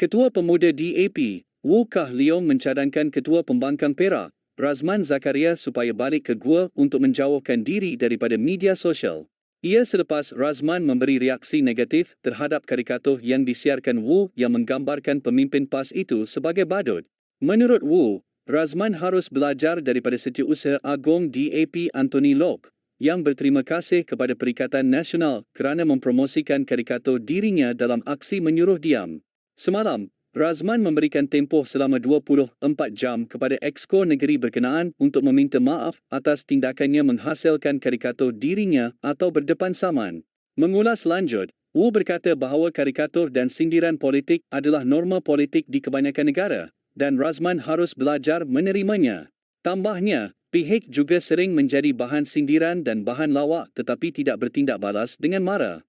Ketua Pemuda DAP, Wu Kah Leong mencadangkan Ketua Pembangkang Perak, Razman Zakaria supaya balik ke gua untuk menjauhkan diri daripada media sosial. Ia selepas Razman memberi reaksi negatif terhadap karikatur yang disiarkan Wu yang menggambarkan pemimpin PAS itu sebagai badut. Menurut Wu, Razman harus belajar daripada Setiausaha Agong DAP Anthony Lok yang berterima kasih kepada Perikatan Nasional kerana mempromosikan karikatur dirinya dalam aksi menyuruh diam. Semalam, Razman memberikan tempoh selama 24 jam kepada Exco negeri berkenaan untuk meminta maaf atas tindakannya menghasilkan karikatur dirinya atau berdepan saman. Mengulas lanjut, Wu berkata bahawa karikatur dan sindiran politik adalah norma politik di kebanyakan negara dan Razman harus belajar menerimanya. Tambahnya, pihak juga sering menjadi bahan sindiran dan bahan lawak tetapi tidak bertindak balas dengan marah.